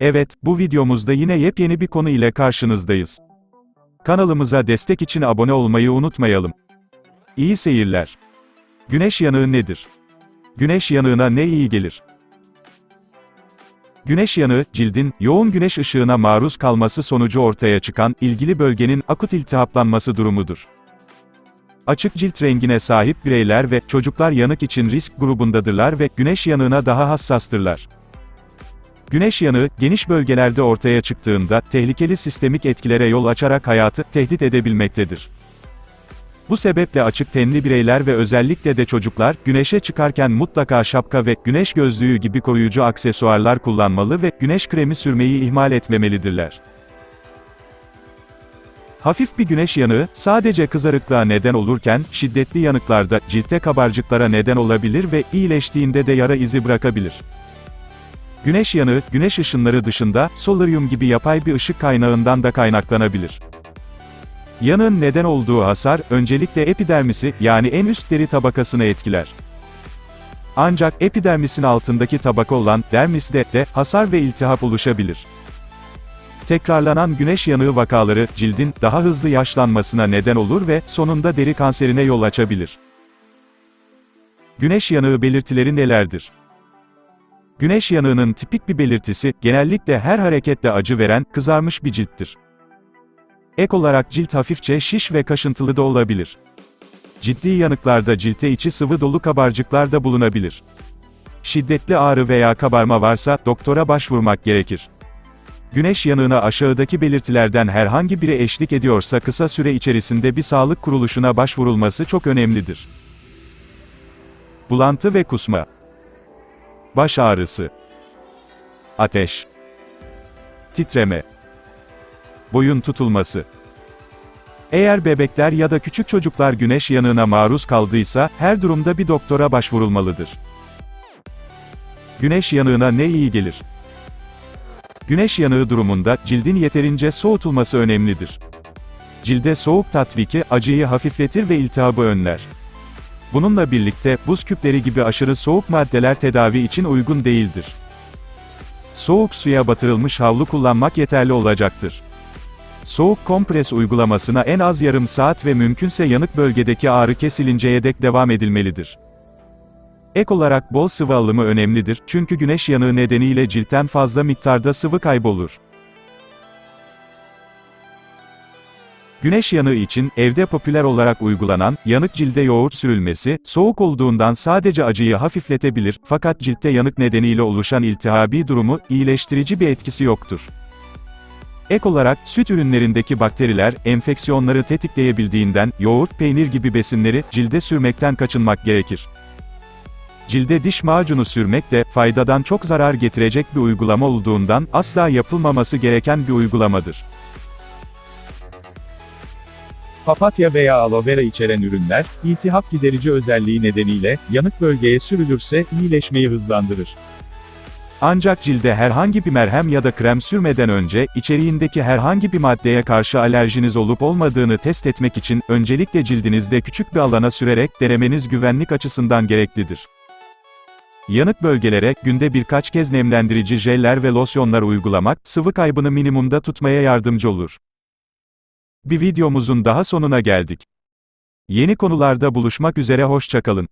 Evet, bu videomuzda yine yepyeni bir konu ile karşınızdayız. Kanalımıza destek için abone olmayı unutmayalım. İyi seyirler. Güneş yanığı nedir? Güneş yanığına ne iyi gelir? Güneş yanığı, cildin, yoğun güneş ışığına maruz kalması sonucu ortaya çıkan, ilgili bölgenin akut iltihaplanması durumudur. Açık cilt rengine sahip bireyler ve çocuklar yanık için risk grubundadırlar ve güneş yanığına daha hassastırlar. Güneş yanığı, geniş bölgelerde ortaya çıktığında, tehlikeli sistemik etkilere yol açarak hayatı tehdit edebilmektedir. Bu sebeple açık tenli bireyler ve özellikle de çocuklar, güneşe çıkarken mutlaka şapka ve güneş gözlüğü gibi koruyucu aksesuarlar kullanmalı ve güneş kremi sürmeyi ihmal etmemelidirler. Hafif bir güneş yanığı, sadece kızarıklığa neden olurken, şiddetli yanıklarda, ciltte kabarcıklara neden olabilir ve iyileştiğinde de yara izi bırakabilir. Güneş yanığı, güneş ışınları dışında, solaryum gibi yapay bir ışık kaynağından da kaynaklanabilir. Yanığın neden olduğu hasar, öncelikle epidermisi, yani en üst deri tabakasını etkiler. Ancak epidermisin altındaki tabaka olan dermiste de hasar ve iltihap oluşabilir. Tekrarlanan güneş yanığı vakaları, cildin daha hızlı yaşlanmasına neden olur ve sonunda deri kanserine yol açabilir. Güneş yanığı belirtileri nelerdir? Güneş yanığının tipik bir belirtisi, genellikle her hareketle acı veren, kızarmış bir cilttir. Ek olarak cilt hafifçe şiş ve kaşıntılı da olabilir. Ciddi yanıklarda cilte içi sıvı dolu kabarcıklar da bulunabilir. Şiddetli ağrı veya kabarma varsa, doktora başvurmak gerekir. Güneş yanığına aşağıdaki belirtilerden herhangi biri eşlik ediyorsa kısa süre içerisinde bir sağlık kuruluşuna başvurulması çok önemlidir. Bulantı ve kusma. Baş ağrısı. Ateş. Titreme. Boyun tutulması. Eğer bebekler ya da küçük çocuklar güneş yanığına maruz kaldıysa, her durumda bir doktora başvurulmalıdır. Güneş yanığına ne iyi gelir? Güneş yanığı durumunda, cildin yeterince soğutulması önemlidir. Cilde soğuk tatviki, acıyı hafifletir ve iltihabı önler. Bununla birlikte, buz küpleri gibi aşırı soğuk maddeler tedavi için uygun değildir. Soğuk suya batırılmış havlu kullanmak yeterli olacaktır. Soğuk kompres uygulamasına en az yarım saat ve mümkünse yanık bölgedeki ağrı kesilinceye dek devam edilmelidir. Ek olarak bol sıvı alımı önemlidir, çünkü güneş yanığı nedeniyle ciltten fazla miktarda sıvı kaybolur. Güneş yanığı için, evde popüler olarak uygulanan, yanık cilde yoğurt sürülmesi, soğuk olduğundan sadece acıyı hafifletebilir, fakat ciltte yanık nedeniyle oluşan iltihabi durumu, iyileştirici bir etkisi yoktur. Ek olarak, süt ürünlerindeki bakteriler, enfeksiyonları tetikleyebildiğinden, yoğurt, peynir gibi besinleri, cilde sürmekten kaçınmak gerekir. Cilde diş macunu sürmek de, faydadan çok zarar getirecek bir uygulama olduğundan, asla yapılmaması gereken bir uygulamadır. Papatya veya aloe vera içeren ürünler, iltihap giderici özelliği nedeniyle, yanık bölgeye sürülürse, iyileşmeyi hızlandırır. Ancak cilde herhangi bir merhem ya da krem sürmeden önce, içeriğindeki herhangi bir maddeye karşı alerjiniz olup olmadığını test etmek için, öncelikle cildinizde küçük bir alana sürerek, denemeniz güvenlik açısından gereklidir. Yanık bölgelere, günde birkaç kez nemlendirici jeller ve losyonlar uygulamak, sıvı kaybını minimumda tutmaya yardımcı olur. Bir videomuzun daha sonuna geldik. Yeni konularda buluşmak üzere hoşçakalın.